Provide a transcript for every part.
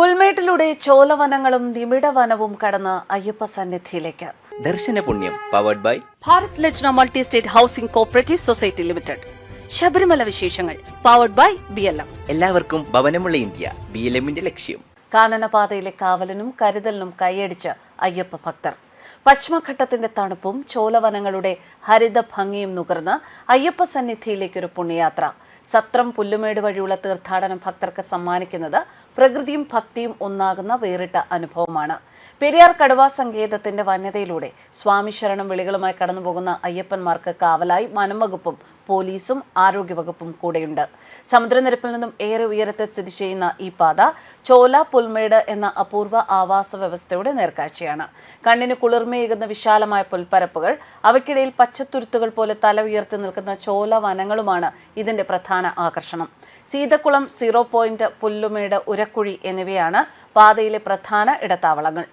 പുൽമേട്ടിലൂടെ ചോലവനങ്ങളും നിമിടവനവും കടന്ന് അയ്യപ്പ സന്നിധിയിലേക്ക്. ദർശന പുണ്യം powered by Bharat Lajna multi state housing cooperative society limited. Sabarimala വിശേഷങ്ങൾ powered by B L M എല്ലാവർക്കും ഭവനമുള്ള ഇന്ത്യ ബി എൽ എമ്മിന്റെ ലക്ഷ്യം. കാനനപാതയിലെ കാവലനും കരുതലിനും കൈയടിച്ച് അയ്യപ്പ ഭക്തർ. പശ്ചിമഘട്ടത്തിന്റെ തണുപ്പും ചോലവനങ്ങളുടെ ഹരിത ഭംഗിയും നുകർന്ന് അയ്യപ്പ സന്നിധിയിലേക്കൊരു പുണ്യയാത്ര. സത്രം പുല്ലുമേട് വഴിയുള്ള തീർത്ഥാടനം ഭക്തർക്ക് സമ്മാനിക്കുന്നത് പ്രകൃതിയും ഭക്തിയും ഒന്നാകുന്ന വേറിട്ട അനുഭവമാണ്. പെരിയാർ കടുവ സങ്കേതത്തിന്റെ വന്യതയിലൂടെ സ്വാമി ശരണം വിളികളുമായി കടന്നുപോകുന്ന അയ്യപ്പന്മാർക്ക് കാവലായി വനംവകുപ്പും പോലീസും ആരോഗ്യവകുപ്പും കൂടെയുണ്ട്. സമുദ്രനിരപ്പിൽ നിന്നും ഏറെ ഉയരത്തെ സ്ഥിതി ചെയ്യുന്ന ഈ പാത ചോല പുൽമേട് എന്ന അപൂർവ ആവാസ വ്യവസ്ഥയുടെ നേർക്കാഴ്ചയാണ്. കണ്ണിന് കുളിർമയേകുന്ന വിശാലമായ പുൽപ്പരപ്പുകൾ അവയ്ക്കിടയിൽ പച്ചത്തുരുത്തുകൾ പോലെ തല ഉയർത്തി നിൽക്കുന്ന ചോല വനങ്ങളുമാണ് ഇതിന്റെ പ്രധാന ആകർഷണം. സീതക്കുളം സീറോ പോയിന്റ് പുല്ലുമേട് ഉരക്കുഴി എന്നിവയാണ് പാതയിലെ പ്രധാന ഇടത്താവളങ്ങൾ.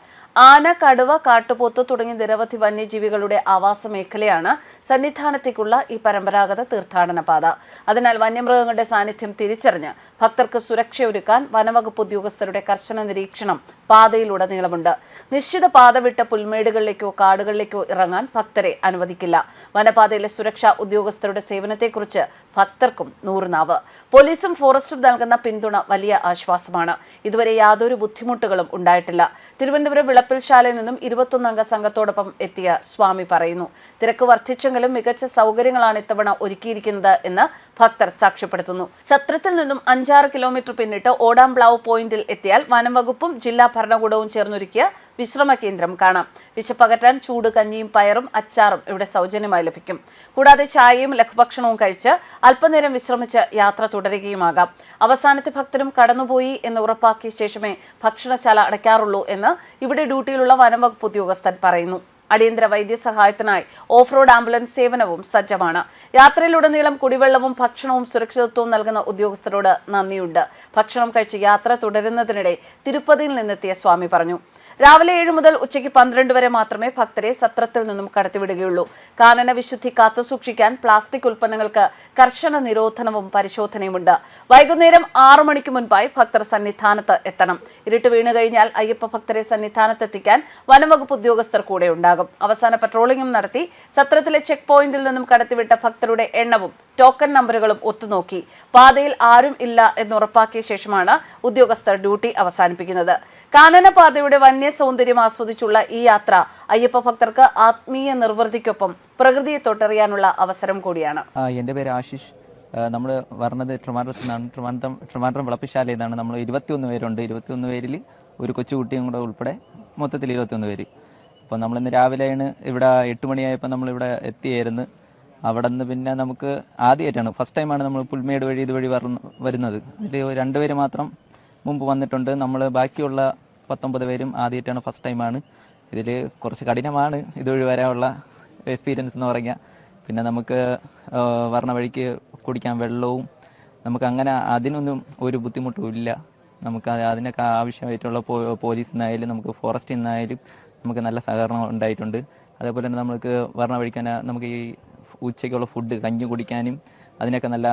ആന കടുവ കാട്ടുപോത്ത് തുടങ്ങി നിരവധി വന്യജീവികളുടെ ആവാസ മേഖലയാണ് സന്നിധാനത്തേക്കുള്ള ഈ പരമ്പരാഗത തീർത്ഥാടന പാത. അതിനാൽ വന്യമൃഗങ്ങളുടെ സാന്നിധ്യം തിരിച്ചറിഞ്ഞ് ഭക്തർക്ക് സുരക്ഷയൊരുക്കാൻ വനവകുപ്പ് ഉദ്യോഗസ്ഥരുടെ കർശന നിരീക്ഷണം പാതയിലുടനീളമുണ്ട്. നിശ്ചിത പാത വിട്ട പുൽമേടുകളിലേക്കോ കാടുകളിലേക്കോ ഇറങ്ങാൻ ഭക്തരെ അനുവദിക്കില്ല. വനപാതയിലെ സുരക്ഷാ ഉദ്യോഗസ്ഥരുടെ സേവനത്തെക്കുറിച്ച് ഭക്തർക്കും നൂറുനാവ്. പോലീസും ഫോറസ്റ്റും നൽകുന്ന പിന്തുണ വലിയ ആശ്വാസമാണ്. ഇതുവരെ യാതൊരു ബുദ്ധിമുട്ടുകളും ഉണ്ടായിട്ടില്ല. തിരുവനന്തപുരം വിളപ്പിൽശാലയിൽ നിന്നും ഇരുപത്തൊന്നംഗ സംഘത്തോടൊപ്പം എത്തിയ സ്വാമി പറയുന്നു. തിരക്ക് വർദ്ധിച്ചെങ്കിലും മികച്ച സൗകര്യങ്ങളാണ് ഇത്തവണ ഒരുക്കിയിരിക്കുന്നത് എന്ന് ഭക്തർ സാക്ഷ്യപ്പെടുത്തുന്നു. സത്രത്തിൽ നിന്നും അഞ്ചാറ് കിലോമീറ്റർ പിന്നിട്ട് ഓടാംപ്ലാവ് പോയിന്റിൽ എത്തിയാൽ വനംവകുപ്പും ജില്ലാ ഭരണകൂടവും ചേർന്നൊരുക്കിയ വിശ്രമ കേന്ദ്രം കാണാം. വിശപ്പകറ്റാൻ ചൂട് കഞ്ഞിയും പയറും അച്ചാറും ഇവിടെ സൗജന്യമായി ലഭിക്കും. കൂടാതെ ചായയും ലഘുഭക്ഷണവും കഴിച്ച് അല്പനേരം വിശ്രമിച്ച് യാത്ര തുടരുകയുമാകാം. അവസാനത്തെ ഭക്തരും കടന്നുപോയി എന്ന് ഉറപ്പാക്കിയ ശേഷമേ ഭക്ഷണശാല അടയ്ക്കാറുള്ളൂ എന്ന് ഇവിടെ ഡ്യൂട്ടിയിലുള്ള വനംവകുപ്പ് ഉദ്യോഗസ്ഥൻ പറയുന്നു. അടിയന്തര വൈദ്യസഹായത്തിനായി ഓഫ് റോഡ് ആംബുലൻസ് സേവനവും സജ്ജമാണ്. യാത്രയിലുടനീളം കുടിവെള്ളവും ഭക്ഷണവും സുരക്ഷിതത്വവും നൽകുന്ന ഉദ്യോഗസ്ഥരോട് നന്ദിയുണ്ട്. ഭക്ഷണം കഴിച്ച് യാത്ര തുടരുന്നതിനിടെ തിരുപ്പതിയിൽ നിന്നെത്തിയ സ്വാമി പറഞ്ഞു. രാവിലെ ഏഴ് മുതൽ ഉച്ചയ്ക്ക് പന്ത്രണ്ട് വരെ മാത്രമേ ഭക്തരെ സത്രത്തിൽ നിന്നും കടത്തിവിടുകയുള്ളൂ. കാനന വിശുദ്ധി കാത്തുസൂക്ഷിക്കാൻ പ്ലാസ്റ്റിക് ഉൽപ്പന്നങ്ങൾക്ക് കർശന നിരോധനവും പരിശോധനയുമുണ്ട്. വൈകുന്നേരം ആറു മണിക്ക് മുൻപായി ഭക്തർ സന്നിധാനത്ത് എത്തണം. ഇരുട്ട് വീണു കഴിഞ്ഞാൽ അയ്യപ്പ ഭക്തരെ സന്നിധാനത്തെത്തിക്കാൻ വനംവകുപ്പ് ഉദ്യോഗസ്ഥർ കൂടെ ഉണ്ടാകും. അവസാന പട്രോളിംഗും നടത്തി സത്രത്തിലെ ചെക്ക് പോയിന്റിൽ നിന്നും കടത്തിവിട്ട ഭക്തരുടെ എണ്ണവും ടോക്കൺ നമ്പറുകളും ഒത്തുനോക്കി. പാതയിൽ ആരും ഇല്ല എന്ന് ഉറപ്പാക്കിയ ശേഷമാണ് ഉദ്യോഗസ്ഥർ ഡ്യൂട്ടി അവസാനിപ്പിക്കുന്നത്. കാനന പാതയുടെ വന്യ സൗന്ദര്യം ആസ്വദിച്ചുള്ള ഈ യാത്ര അയ്യപ്പ ഭക്തർക്ക് ആത്മീയ നിർവൃതിക്കൊപ്പം പ്രകൃതിയെ തൊട്ടറിയാനുള്ള അവസരം കൂടിയാണ്. ആ, എന്റെ പേര് ആശിഷ്. നമ്മൾ പറഞ്ഞത് ട്രിവാൻഡ്രത്ത് നിന്നാണ് ട്രിവാൻഡ്രം ട്രിവാൻഡ്രം വിളപ്പിശാലയിൽ നിന്നാണ് നമ്മൾ ഇരുപത്തിയൊന്ന് പേരുണ്ട്. ഇരുപത്തിയൊന്ന് പേരിൽ ഒരു കൊച്ചുകുട്ടിയും കൂടെ ഉൾപ്പെടെ മൊത്തത്തിൽ ഇരുപത്തിയൊന്ന് പേര്. അപ്പോൾ നമ്മളിന്ന് രാവിലെയാണ് ഇവിടെ എട്ട് മണിയായപ്പോൾ നമ്മളിവിടെ എത്തിയായിരുന്നു. അവിടെ നിന്ന് പിന്നെ നമുക്ക് ആദ്യമായിട്ടാണ്. ഫസ്റ്റ് ടൈമാണ് നമ്മൾ പുൽമേട് വഴി ഇതുവഴി വരുന്നത്. അതിൽ രണ്ടുപേര് മാത്രം മുമ്പ് വന്നിട്ടുണ്ട്. നമ്മൾ ബാക്കിയുള്ള പത്തൊമ്പത് പേരും ആദ്യമായിട്ടാണ് ഫസ്റ്റ് ടൈമാണ് ഇതിൽ കുറച്ച് കഠിനമാണ് ഇതുവഴി വരാനുള്ള എക്സ്പീരിയൻസ് എന്ന് പറഞ്ഞാൽ പിന്നെ നമുക്ക് വരണ വഴിക്ക് കുടിക്കാൻ വെള്ളവും നമുക്ക് അങ്ങനെ അതിനൊന്നും ഒരു ബുദ്ധിമുട്ടും ഇല്ല. നമുക്ക് അത് അതിനൊക്കെ ആവശ്യമായിട്ടുള്ള പോലീസിൽ നിന്നായാലും നമുക്ക് ഫോറസ്റ്റിൽ നിന്നായാലും നമുക്ക് നല്ല സഹകരണം ഉണ്ടായിട്ടുണ്ട്. അതേപോലെ തന്നെ നമുക്ക് വരണ വഴിക്ക് തന്നെ നമുക്ക് ഈ ഉച്ചയ്ക്കുള്ള ഫുഡ് കഞ്ഞി കുടിക്കാനും അതിനൊക്കെ നല്ല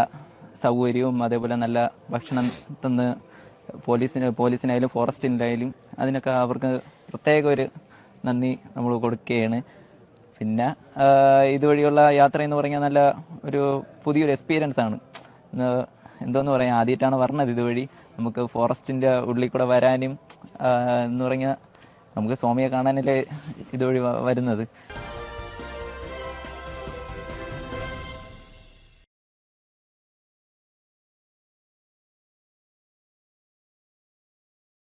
സൗകര്യവും അതേപോലെ നല്ല ഭക്ഷണം തന്ന് പോലീസിന് പോലീസിനായാലും ഫോറസ്റ്റിനായാലും അതിനൊക്കെ അവർക്ക് പ്രത്യേക ഒരു നന്ദി നമ്മൾ കൊടുക്കുകയാണ്. പിന്നെ ഇതുവഴിയുള്ള യാത്ര എന്ന് പറഞ്ഞാൽ നല്ല ഒരു പുതിയൊരു എക്സ്പീരിയൻസ് ആണ്. എന്തോന്ന് പറയാം ആദ്യമായിട്ടാണ് പറഞ്ഞത് ഇതുവഴി. നമുക്ക് ഫോറസ്റ്റിന്റെ ഉള്ളിൽ കൂടെ വരാനും എന്ന് പറഞ്ഞാൽ നമുക്ക് സ്വാമിയെ കാണാനല്ലേ ഇതുവഴി വരുന്നത്.